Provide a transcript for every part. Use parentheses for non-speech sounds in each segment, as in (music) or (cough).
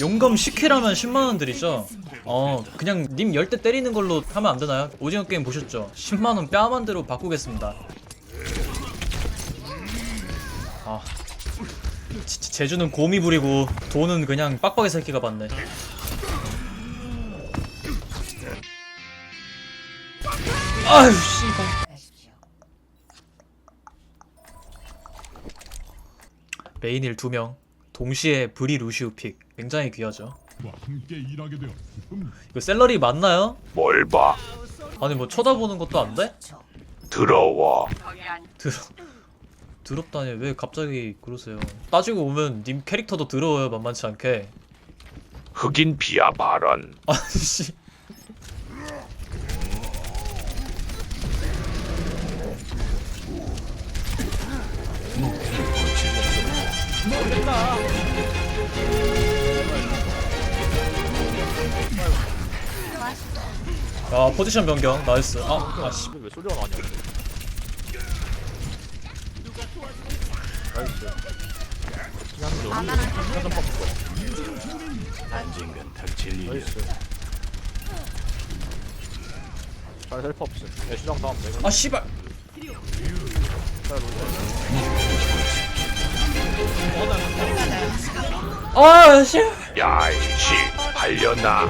용검 10킬하면 10만원 드리죠? 어 그냥 님 10대 때리는 걸로 하면 안 되나요? 오징어 게임 보셨죠? 10만원 뺨한 대로 바꾸겠습니다 아 진짜 제주는 곰이 부리고 돈은 그냥 빡빡이 새끼가 받네 아유 씨발 메인일 2명 동시에 브리 루시우 픽 굉장히 귀하죠 와 함께 일하게 되어 기쁨. 이거 셀러리 맞나요? 뭘 봐? 아니 뭐 쳐다보는 것도 안 돼? 더러워. 들 더럽다니 왜 갑자기 그러세요 따지고 보면 님 캐릭터도 더러워요 만만치 않게 흑인 비하 발언. 아씨 야 포지션 변경 나이스 아 아씨 왜 소리가 나냐? 나이스. 나이스. 잘 헬프 없음. 내 시장 다음 내가 아 씨발 잘 놀자. 아씨 야, 이씨, 팔려나.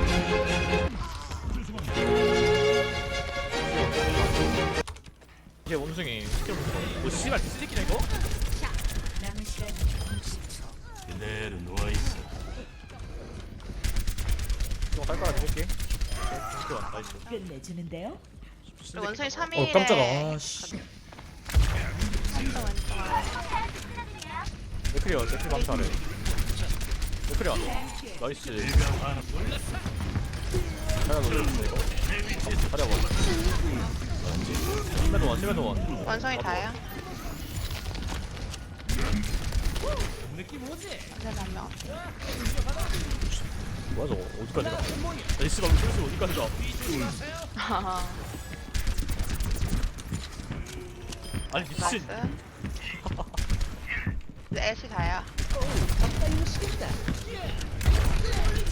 이게 원숭이 스킬 뭐 씨발 스틱이네 이거? 이거 갈 거라 드릴게. 스킬 왔다 나이스. 끝내주는데요. 원숭이 3일에 어 깜짝아 아 씨 레크리어 레크리 방사래. 레크리 안 와. 나이스. 잘가 놀렸는데 이거. 가려 봐. 심해도 원 심해도 원. 원숭이 다야 완전 한명 뭐야 저거? 어디까지 가? 에이씨 방 슬슬 어디까지 가? (laughs) 아니 미친. 나이스 애쉬 다야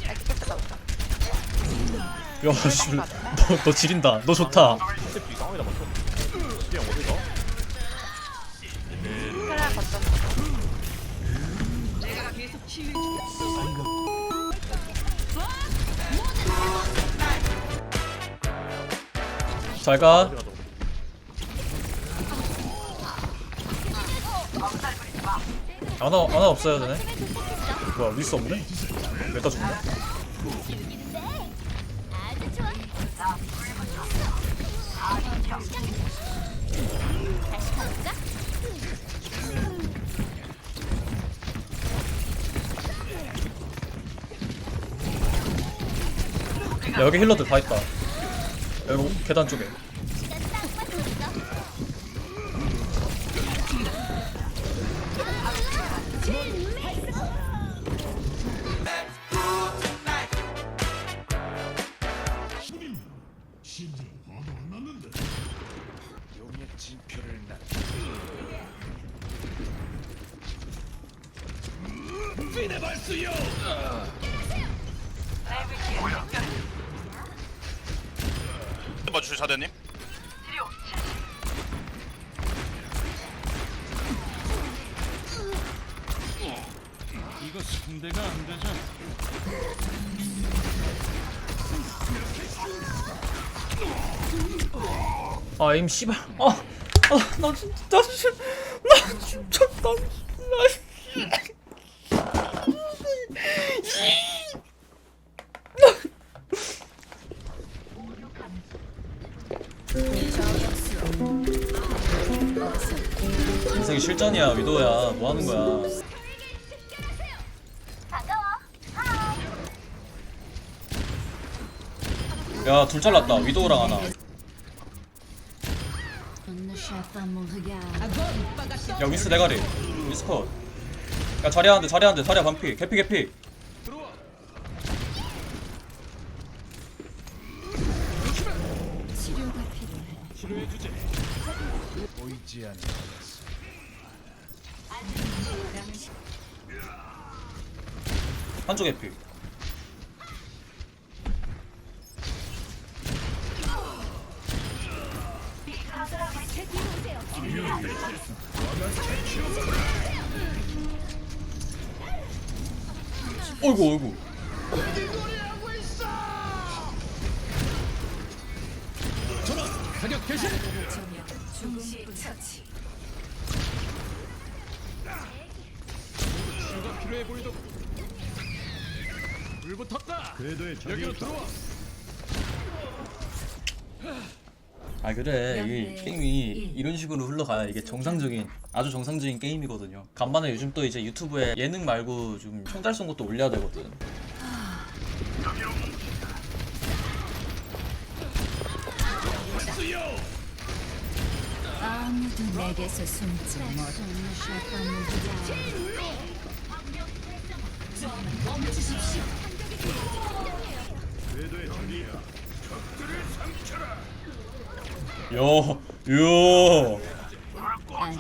애쉬 깼다 없다. 야씨. 너, 너 지린다. 너 좋다 이상하다 맞춰. 시영 어디가? 그래 걷던 잘가 어디가? 아나 아나 없어요 되네 뭐야 위스 없네 왜다 죽네 야 여기 힐러들 다 있다. 여기 계단 쪽에. 심지어 화도 안 났는데. 봐주실 사대님? 이거 상대가 안 되잖아. 아, 임 씨발. 아, 아, 나 진짜, 나 진짜, 나 진짜, 나진 실전이야, 위도야. 뭐 하는 거야? 야, 둘 잘랐다. 위도우랑 하나. 야 위스 대가리 위스 컷. 야 자리야 한대 자리야 반피 개피 개피. 한쪽 에피 어이구 어이구. 가격 개시. 누가 필요해 보이더군. 불 붙었다. 궤도에 여기로 들어와. 아 그래 이 게임이 이런 식으로 흘러가야 이게 정상적인 아주 정상적인 게임이거든요 간만에 요즘 또 이제 유튜브에 예능 말고 좀 총달 쏜 것도 올려야 되거든 아무도 내게서 숨지 못. 요, 요. 아니,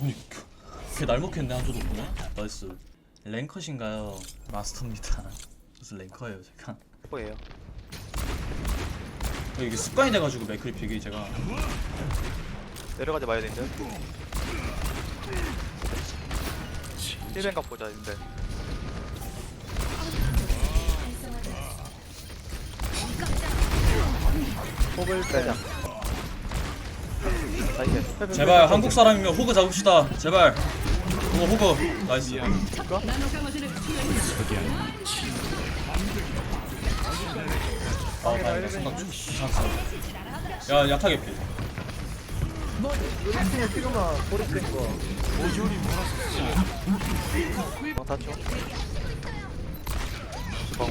아니, 걔 날먹혔네 한조 덕분에. 나이스. 랭컷인가요? 마스터입니다. (laughs) 무슨 랭커예요 제가. 뭐예요? 이게 습관이 돼가지고 맥크리 픽이 제가. 내려가지 마야 되는데. 1뱅각 보자 근데. 호글 빼자. 나이스. 제발 한국 사람이면 호그 잡읍시다. 제발. 호그 호그. 나이스. 아, 다행이다. 괜찮았어. 야, 약하게 피. 어.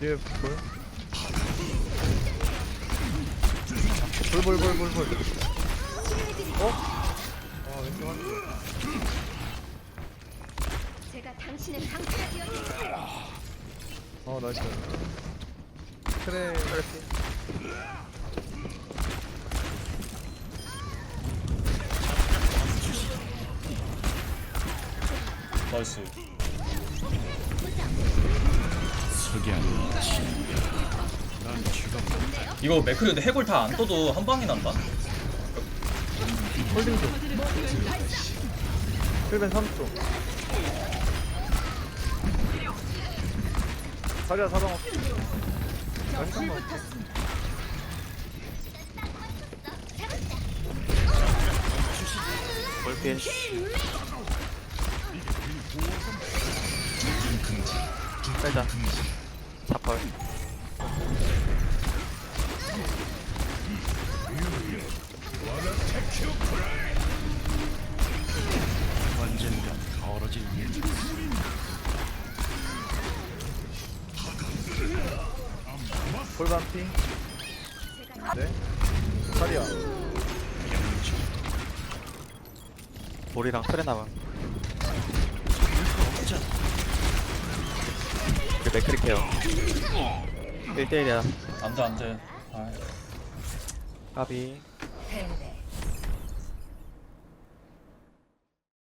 뒤에 불. 불불불불불. 어? 아 왼쪽 한. 어 나이스. 그래. 나이스. 이거 맥크리 근데 해골 다 안 떠도 한 방이 난다. 홀딩 좀. 1벤 3초. 자리야 사방 없. 잠깐만. 볼필. 빼자. 자펄. 언젠가 벌어질 일. 볼반피. 네. 자리야. 볼이랑 트레 남음. 그 맥크리 케어. 1대1이야. 안돼 안돼. 아, 까비. 패배.